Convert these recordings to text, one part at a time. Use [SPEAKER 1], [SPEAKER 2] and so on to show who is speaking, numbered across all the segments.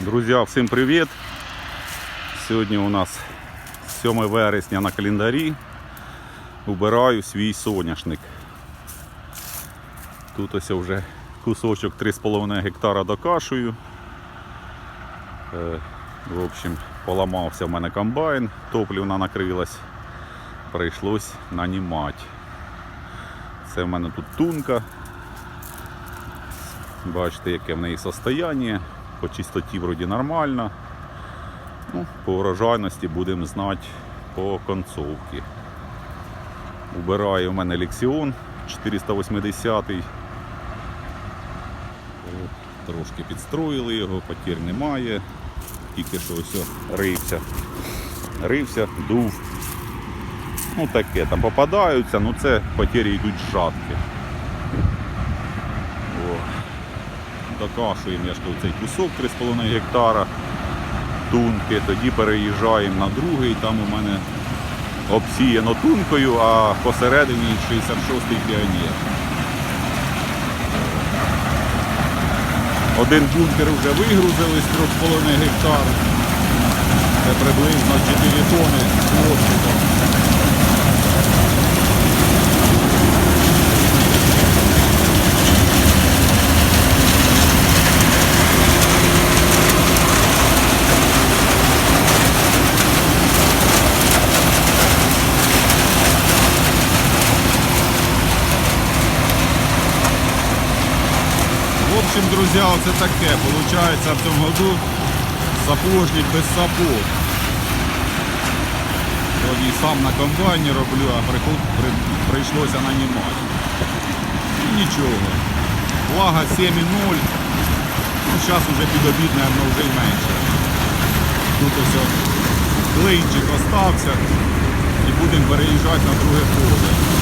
[SPEAKER 1] Друзі, всім привіт! Сьогодні у нас 7 вересня на календарі. Убираю свій соняшник. Тут ось вже кусочок 3,5 гектара докашую. Е, В общем, поламався в мене комбайн, топлівна накрилась. Прийшлось нанімати. Це в мене тут тунка. Бачите, яке в неї состояние. По чистоті вроді нормально. Ну, по урожайності будемо знати по концовці. Убирає в мене лексіон 480 Трошки підстроїли його, потір немає. Тільки що ось рився. Рився, дув. Ну таке, там попадаються, ну це потері йдуть жадкі. Докашуємо я ж кажу, цей кусок 3,5 гектара тунки, тоді переїжджаємо на другий, там у мене обсіяно тункою, а посередині 66-й піонер. Один бункер вже вигрузили з 3,5 гектар. Це приблизно 4 тони площадь. В общем, друзья, оце таке. Получається в цьому году сапожник без сапог. Вроді сам на комбайні роблю, а приход, при, прийшлося нанімати. І нічого. Влага 7,0. Ну, зараз вже під обід, мабуть, вже й менше. Тут ось клинчик остався і будемо переїжджати на друге поле.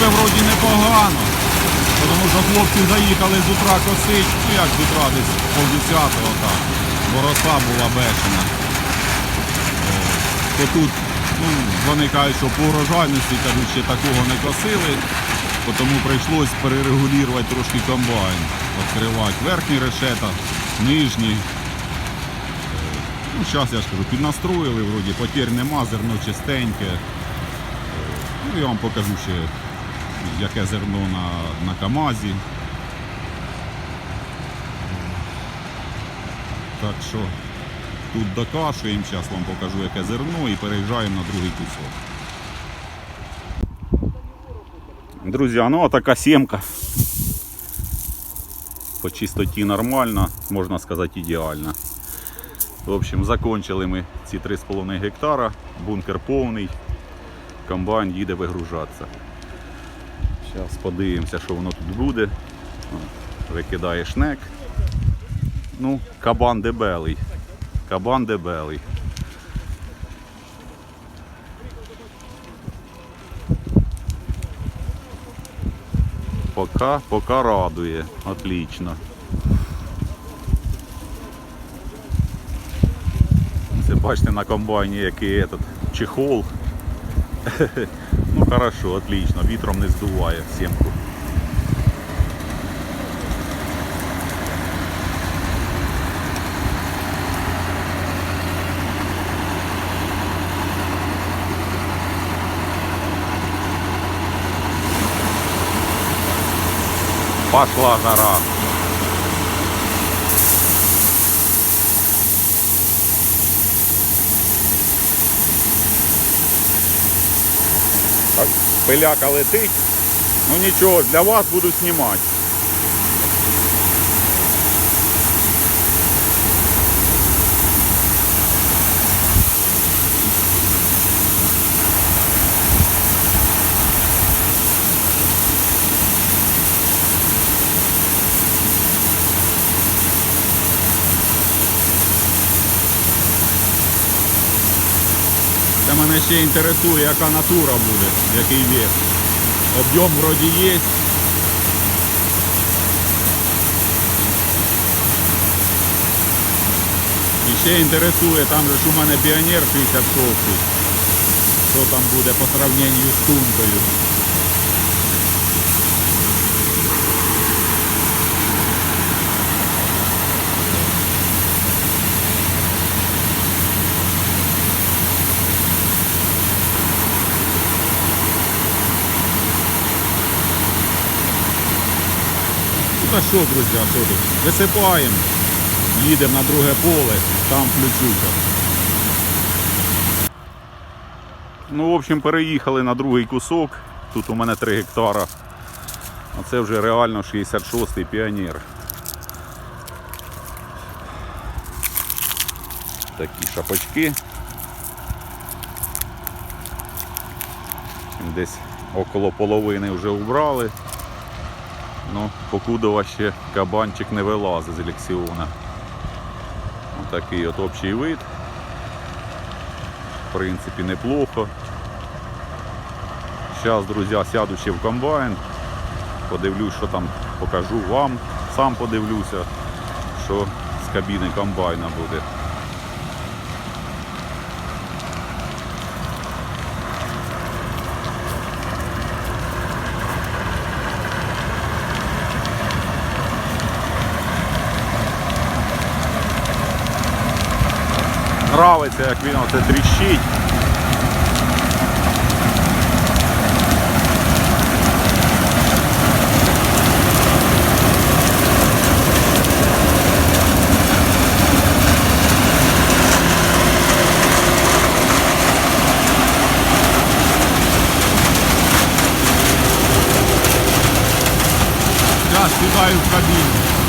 [SPEAKER 1] Сипе вроді непогано, тому що хлопці заїхали з утра косить, ну як з утра десь полдесятого так, бо роса була бешена. То тут ну, вони кажуть, що по урожайності кажуть, ще такого не косили, тому прийшлось перерегулювати трошки комбайн, відкривати верхні решета, нижні. Е, Ну, зараз я ж кажу, піднастроїли, вроді, потір нема, зерно чистеньке. Ну, я вам покажу ще, яке зерно на, на КАМАЗі. Так що тут докашуємо, зараз вам покажу, яке зерно і переїжджаємо на другий кусок. Друзі, ну а така сімка. По чистоті нормальна, можна сказати, ідеальна. В общем, закончили ми ці 3,5 гектара, бункер повний комбайн їде вигружатися. Зараз подивимося, що воно тут буде. Викидає шнек. Ну, кабан дебелий. Кабан дебелий. Пока, пока радує. Отлично. Це бачите на комбайні який этот чехол. Хорошо, отлично, вітром не здуває сімку. Пошла жара. Пиляка летить. Ну нічого, для вас буду знімати. Ще інтересує, яка натура буде, який вес. Об'єм вроді є. І ще інтересує, там же ж у мене піонер 56 Що там буде по сравненню з тункою. Що, друзі, а тут? Висипаємо, їдемо на друге поле, там включуся. Ну, в общем, переїхали на другий кусок. Тут у мене 3 гектара. А це вже реально 66-й піонер. Такі шапочки. Десь около половини вже убрали. Ну, покудова ще кабанчик не вилазить з елексіона. Отакий от общий вид. В принципі, неплохо. Зараз, друзі, сяду ще в комбайн. Подивлюсь, що там покажу вам. Сам подивлюся, що з кабіни комбайна буде. Нравиться, як він оце тріщить. Зараз сідаю в кабіну.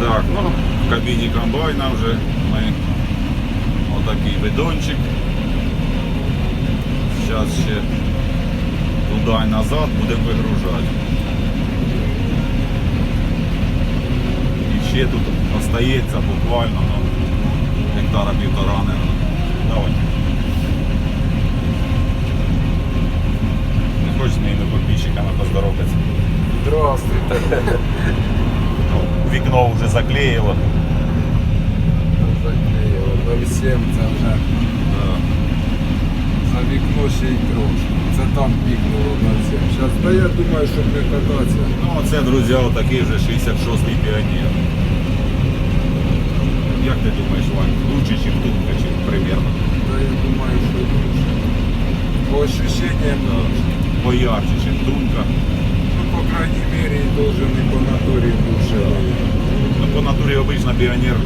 [SPEAKER 1] Так, ну, в кабіні вже ми отакий бидончик. Зараз ще туди і назад будемо вигружати. І ще тут остається буквально ну, гектара півтора, наверное. Давай. Не хочеш з моїми підписчиками поздороватися?
[SPEAKER 2] Здравствуйте.
[SPEAKER 1] Ну, вікно вже заклеїло.
[SPEAKER 2] Заклеїли. На це вже
[SPEAKER 1] Да.
[SPEAKER 2] за вікно ще й трошки. Це там пікнуло на всім. Зараз, та я думаю, щоб не кататися.
[SPEAKER 1] Ну, оце, друзі, отакий вже 66-й піонер. Як ти думаєш, Вань, лучше, ніж Тунка, чи примерно?
[SPEAKER 2] Та я думаю, що лучше. По ощущениям лучше.
[SPEAKER 1] Поярче, ніж Тунка.
[SPEAKER 2] Ну, по крайней мере, должен і по натурі лучше.
[SPEAKER 1] Ну, по натурі обично піонер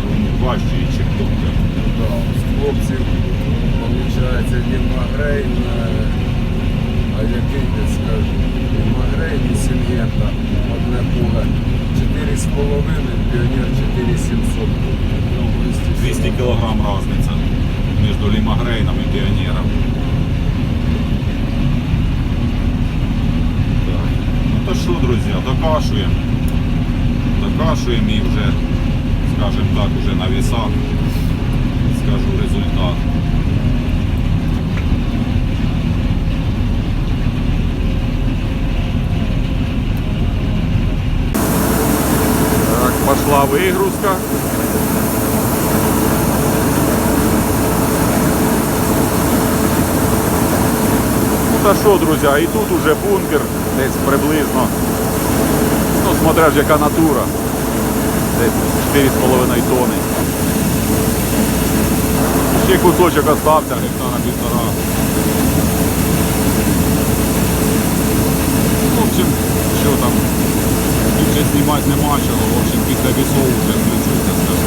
[SPEAKER 1] важче, ніж Тунка.
[SPEAKER 2] З хлопців, виходить, Лімагрейн, а який не скажу, Лімагрейн і Сінгента, одне поле. 4,5, піонер 4700.
[SPEAKER 1] Ну, 200 кг різниця між лімагрейном і піонером. Так. Ну то що, друзі, докашуємо. Докашуємо і вже, скажімо так, уже на весах результат. Так, пошла вигрузка. Ну та що, друзі, і тут уже бункер десь приблизно. Ну, смотря ж яка натура. Десь 4,5 тони. Ще кусочок остався, гектара півтора. В общем, що там, більше знімати нема чого, в общем, після вісов вже включуся, скажу.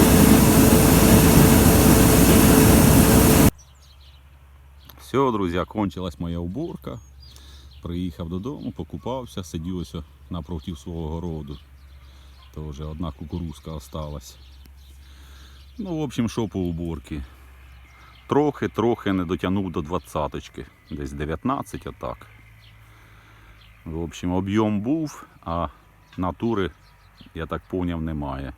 [SPEAKER 1] Все, друзі, кончилась моя уборка. Приїхав додому, покупався, сидів ось напротив свого городу. То вже одна кукурузка осталась. Ну, в общем, що по уборці. Трохи-трохи не дотягнув до двадцяточки. Десь 19 отак. В общем, об'єм був, а натури, я так поняв, немає.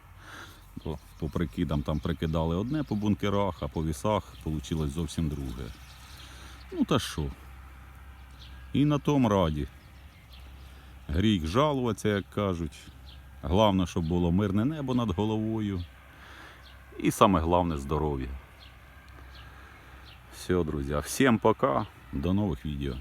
[SPEAKER 1] Бо по прикидам там прикидали одне по бункерах, а по вісах вийшло зовсім друге. Ну та що? І на тому раді. Гріх жалуватися, як кажуть. Головне, щоб було мирне небо над головою. І саме головне здоров'я. Все, друзья. Всем пока. До новых відео.